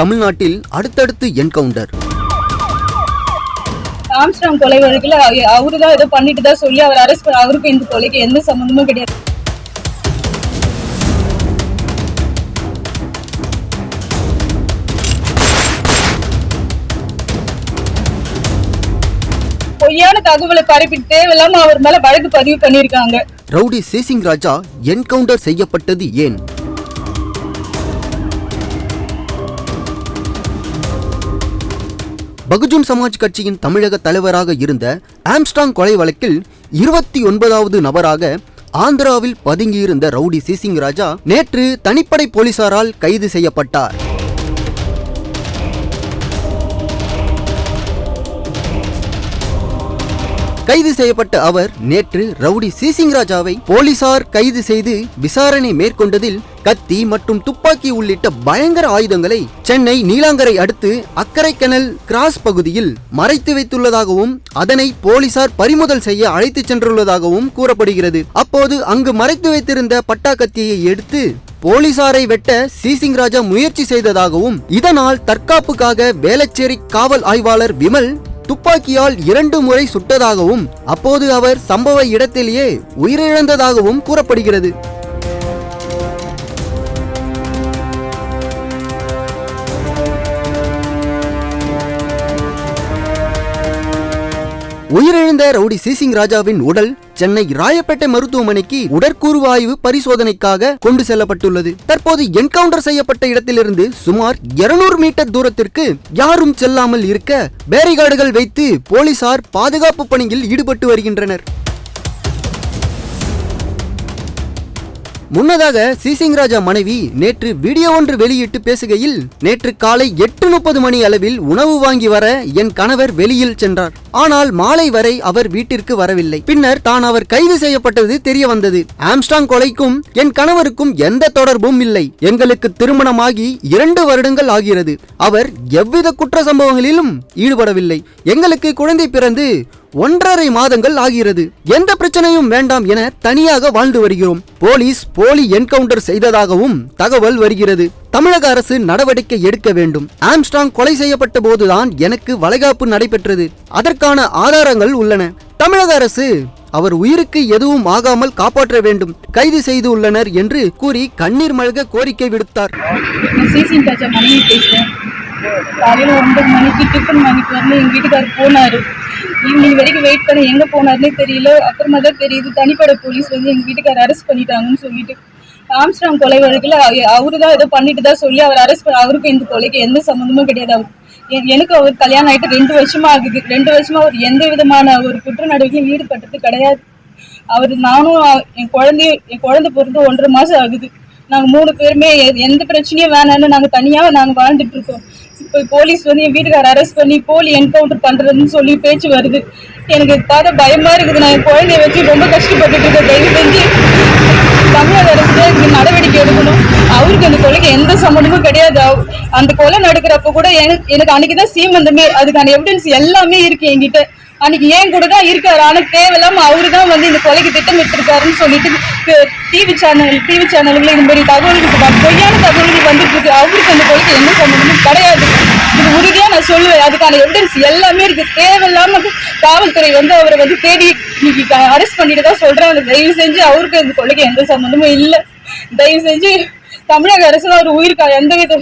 தமிழ்நாட்டில் அடுத்தடுத்து encounter. Armstrong கொலை வழக்குல அவரு தான் ஏதோ பண்ணிட்டு தான் சொல்லி அவர் அரெஸ்ட் அவருக்கும் இந்த கொலைக்கு எந்த சம்மந்தமும் கிடையாது. பொய்யான தகவலை பரப்பிட்டு தேவையில்லாம அவர் மேல வழக்கு பதிவு பண்ணிருக்காங்க ரவுடி சேசிங் ராஜா என்கவுண்டர் செய்யப்பட்டது ஏன்? பகுஜன் சமாஜ் கட்சியின் தமிழக தலைவராக இருந்த ஆம்ஸ்டாங் கொலை வழக்கில் இருபத்தி ஒன்பதாவது நபராக ஆந்திராவில் பதுங்கியிருந்த ரவுடி சிசிங் ராஜா நேற்று தனிப்படை போலீசாரால் கைது செய்யப்பட்டார். கைது செய்யப்பட்ட அவர் நேற்று ரவுடி சீசிங் ராஜாவை போலீசார் கைது செய்து விசாரணை மேற்கொண்டதில் கத்தி மற்றும் துப்பாக்கி உள்ளிட்ட பயங்கர ஆயுதங்களை சென்னை நீலாங்கரை அடுத்து அக்கரைக்கனல் கிராஸ் பகுதியில் மறைத்து வைத்துள்ளதாகவும் அதனை போலீசார் பறிமுதல் செய்ய அழைத்துச் சென்றுள்ளதாகவும் கூறப்படுகிறது. அப்போது அங்கு மறைத்து வைத்திருந்த பட்டா கத்தியை எடுத்து போலீசாரை வெட்ட சீசிங் ராஜா முயற்சி செய்ததாகவும் இதனால் தற்காப்புக்காக வேளச்சேரி காவல் ஆய்வாளர் விமல் துப்பாக்கியால் இரண்டு முறை சுட்டதாகவும் அப்போது அவர் சம்பவ இடத்திலேயே உயிரிழந்ததாகவும் கூறப்படுகிறது. உயிரிழந்த ரவுடி சீசிங் ராஜாவின் உடல் சென்னை ராயப்பேட்டை மருத்துவமனைக்கு உடற்கூறு ஆய்வு பரிசோதனைக்காக கொண்டு செல்லப்பட்டுள்ளது. தற்போது என்கவுண்டர் செய்யப்பட்ட இடத்திலிருந்து சுமார் 200 மீட்டர் தூரத்திற்கு யாரும் செல்லாமல் இருக்க பேரிகார்டுகள் வைத்து போலீசார் பாதுகாப்பு பணியில் ஈடுபட்டு வருகின்றனர். முன்னதாக சீசிங் ராஜா மனைவி நேற்று வீடியோ ஒன்று வெளியிட்டு பேசுகையில் நேற்று காலை எட்டு முப்பது மணி அளவில் உணவு வாங்கி வர என் கணவர் வெளியில் சென்றார். ஆனால் மாலை வரை அவர் வீட்டிற்கு வரவில்லை. பின்னர் தான் அவர் கைது செய்யப்பட்டது தெரிய வந்தது. ஆம்ஸ்டாங் கொலைக்கும் என் கணவருக்கும் எந்த தொடர்பும் இல்லை. எங்களுக்கு திருமணமாகி இரண்டு வருடங்கள் ஆகிறது. அவர் எவ்வித குற்ற சம்பவங்களிலும் ஈடுபடவில்லை. எங்களுக்கு குழந்தை பிறந்து ஒன்றரை மாதங்கள் ஆகிறது. எந்த பிரச்சனையும் வேண்டாம் என தனியாக வாழ்ந்து வருகிறோம். போலீஸ் போலி என்கவுண்டர் செய்ததாகவும் தகவல் வருகிறது. தமிழக அரசு நடவடிக்கை எடுக்க வேண்டும். ஆம்ஸ்டாங் கொலை செய்யப்பட்ட போதுதான் எனக்கு வளைகாப்பு நடைபெற்றது. அதற்கான ஆதாரங்கள் உள்ளன. தமிழக அரசு அவர் உயிருக்கு எதுவும் ஆகாமல் காப்பாற்ற வேண்டும். கைது செய்து உள்ளனர் என்று கூறி கண்ணீர் மல்க கோரிக்கை விடுத்தார். காலையில் ஒன்பது மணிக்கு டிஃபன் வாங்கிட்டு வரல. எங்கள் வீட்டுக்காரர் போனார். ஈவினிங் வரைக்கும் வெயிட் பண்ணி எங்க போனாருன்னே தெரியல. அப்புறமா தான் தெரியுது தனிப்படை போலீஸ் வந்து எங்க வீட்டுக்காரர் அரெஸ்ட் பண்ணிட்டாங்கன்னு சொல்லிட்டு. ஆம்ஸ்டாங் கொலை வழக்கில் அவரு தான் ஏதோ பண்ணிட்டு தான் சொல்லி அவர் அரெஸ்ட் பண்ண அவருக்கும் இந்த கொலைக்கு எந்த சம்மந்தமும் கிடையாது. அவர் எனக்கு அவர் கல்யாணம் ஆயிட்டு ரெண்டு வருஷமா ஆகுது. ரெண்டு வருஷமா அவர் எந்த விதமான ஒரு குற்ற நடவடிக்கையும் ஈடுபட்டது கிடையாது. அவர் நானும் என் குழந்தையும் என் குழந்தை பிறந்து ஒன்றரை மாசம் ஆகுது. நாங்கள் மூணு பேருமே எ- எந்த பிரச்சனையும் வேணாம்னு நாங்க தனியாக நாங்கள் வாழ்ந்துட்டு இருக்கோம். போலீஸ் வந்து என் வீட்டுக்கார அரெஸ்ட் பண்ணி போலி என்கவுண்டர் பண்றதுன்னு சொல்லி பேச்சு வருது. எனக்கு பார்த்த பயமா இருக்குது. நான் என் குழந்தைய வச்சு ரொம்ப கஷ்டப்பட்டுட்டு இருக்கேன். தயவு செஞ்சு தமிழக அரசு நடவடிக்கை எடுக்கணும். அவருக்கு அந்த கொலைக்கு எந்த சம்மந்தமும் கிடையாது. அந்த கொலை நடக்கிறப்ப கூட எனக்கு எனக்கு அன்னைக்குதான் சீமந்தமே. அதுக்கான எவிடன்ஸ் எல்லாமே இருக்கு என்கிட்ட. அன்னைக்கு ஏன் கூட தான் இருக்காரு ஆனா தேவையில்லாம அவரு தான் வந்து இந்த கொலைக்கு திட்டமிட்டிருக்காருன்னு சொல்லிட்டு டிவி சேனல் டிவி சேனல்களில் இந்த மாதிரி தகவல்கள் பொய்யான தகவல்கள் வந்துட்டு இருக்கு. அவருக்கு அந்த கொலைக்கு எந்த சம்மந்தமும் கிடையாது. இது உறுதியா நான் சொல்லுவேன். அதுக்கான எவிடன்ஸ் எல்லாமே இருக்கு. தேவையில்லாம காவல்துறை வந்து அவரை வந்து தேடி இன்னைக்கு அரெஸ்ட் பண்ணிட்டு தான் சொல்றாங்க. தயவு செஞ்சு அவருக்கு இந்த கொலைக்கு எந்த சம்பந்தமும் இல்லை. தயவு செஞ்சு தமிழக அரசு அவர் உயிருக்கு எந்த வித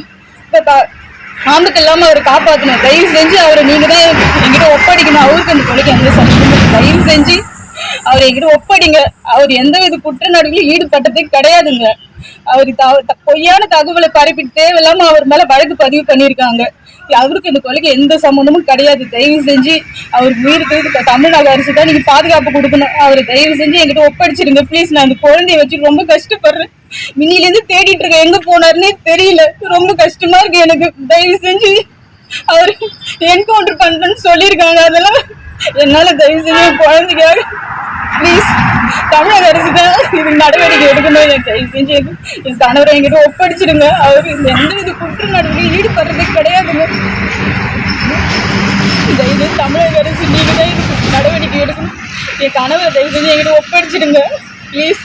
ஆபத்து இல்லாம அவரை காப்பாத்தணும். தயவு செஞ்சு அவரை நீங்க தான் என்கிட்ட ஒப்படைக்கணும். அவருக்கு அந்த கொலைக்கு எந்த சந்தேகம் தயவு செஞ்சு அவர் என்கிட்ட ஒப்படைங்க. அவர் எந்த வித குற்ற நடவடிக்கையும் ஈடுபட்டதே கிடையாதுங்க. அவர் த- பொய்யான தகவலை பரப்பிட்டு தேவையில்லாம அவர் மேல வழக்கு பதிவு பண்ணியிருக்காங்க. அவருக்கு இந்த கொலைக்கு எந்த சம்மந்தமும் கிடையாது. தயவு செஞ்சு அவருக்கு உயிருக்கு இது தமிழ்நாடு அரசு தான் நீங்க பாதுகாப்பு கொடுக்கணும். அவர் தயவு செஞ்சு என்கிட்ட ஒப்படைச்சிருங்க. ப்ளீஸ் நான் இந்த குழந்தைய வச்சு ரொம்ப கஷ்டப்படுறேன். மின்னில இருந்து தேடிட்டு இருக்கேன் எங்க போனாருன்னே தெரியல. ரொம்ப கஷ்டமா இருக்கு எனக்கு. தயவு செஞ்சு அவர் என்கவுண்டர் பண்றேன்னு சொல்லியிருக்காங்க. அதெல்லாம் என்னால தயவு செஞ்சு குழந்தைக்காக ப்ளீஸ் தமிழக அரசு தான் இது நடவடிக்கை எடுக்கணும் எனக்கு தயவு செஞ்சு என் என் கணவரை என்கிட்ட ஒப்படைச்சிடுங்க. அவர் இந்த எந்த வித குற்ற நடவடிக்கை ஈடுபடுறதே கிடையாதுங்க. தயவு தமிழக அரசு நீங்க தான் இதுக்கு நடவடிக்கை எடுக்கணும். என் கணவரை தயவு செஞ்சு என்கிட்ட ஒப்படைச்சிடுங்க. ப்ளீஸ்